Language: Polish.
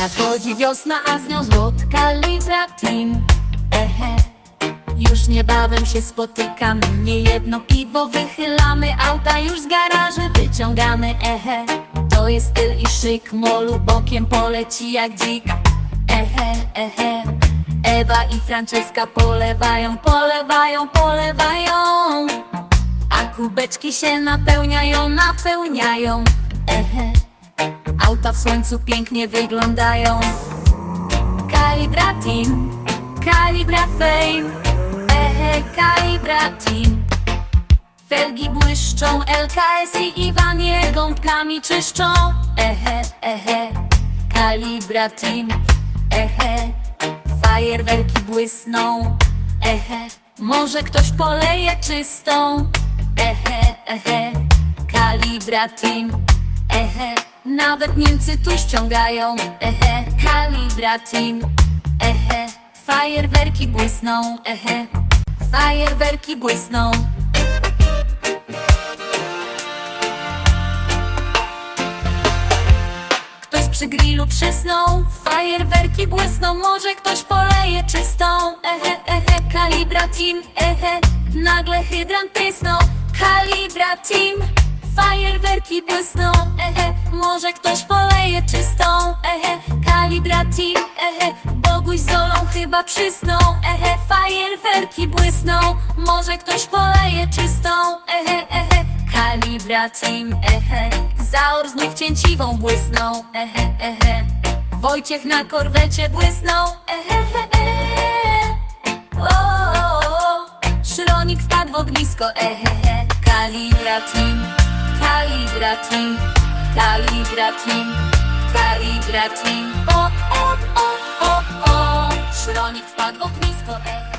Nadchodzi wiosna, a z nią złot Kalibra Team Ehe Już niebawem się spotykamy. Nie jedno piwo wychylamy Auta już z garaży wyciągamy. Ehe To jest styl i szyk. Molu bokiem poleci jak dzik. Ehe, ehe Ewa i Franceska polewają, polewają, polewają. A kubeczki się napełniają, napełniają. Ehe Auta w słońcu pięknie wyglądają. Kalibra Team, Kalibra Fame. Ehe, Kalibra Team. Felgi błyszczą, LKS i Iwan je gąbkami czyszczą. Ehe, ehe, Kalibra Team. Ehe, fajerwerki błysną. Ehe, może ktoś poleje czystą. Ehe, ehe, Kalibra Team Ehe, nawet Niemcy tu ściągają. Ehe, Kalibra Team. Ehe, fajerwerki błysną. Ehe, fajerwerki błysną. Ktoś przy grillu przysnął, fajerwerki błysną, może ktoś poleje czystą. Ehe, ehe, kalibra team, ehe, nagle hydrant prysnął. Kalibra team, fajerwerki błysną, ehe, może ktoś poleje czystą. Ehe, kalibra team, ehe, Boguś z Zolą chyba przysną. Ehe, fajerwerki błysną, może ktoś poleje czystą. Ehe, ehe, kalibra team, ehe, Zaor znów cięciwą błysnął, ehe, ehe. Wojciech na korwecie błysnął, ehe, ehe. O, o, o. Szronik wpadł w ognisko. Kalibra team, kalibra team, team, kalibra team. O, o, o, o, o. Szronik wpadł ognisko, ehe.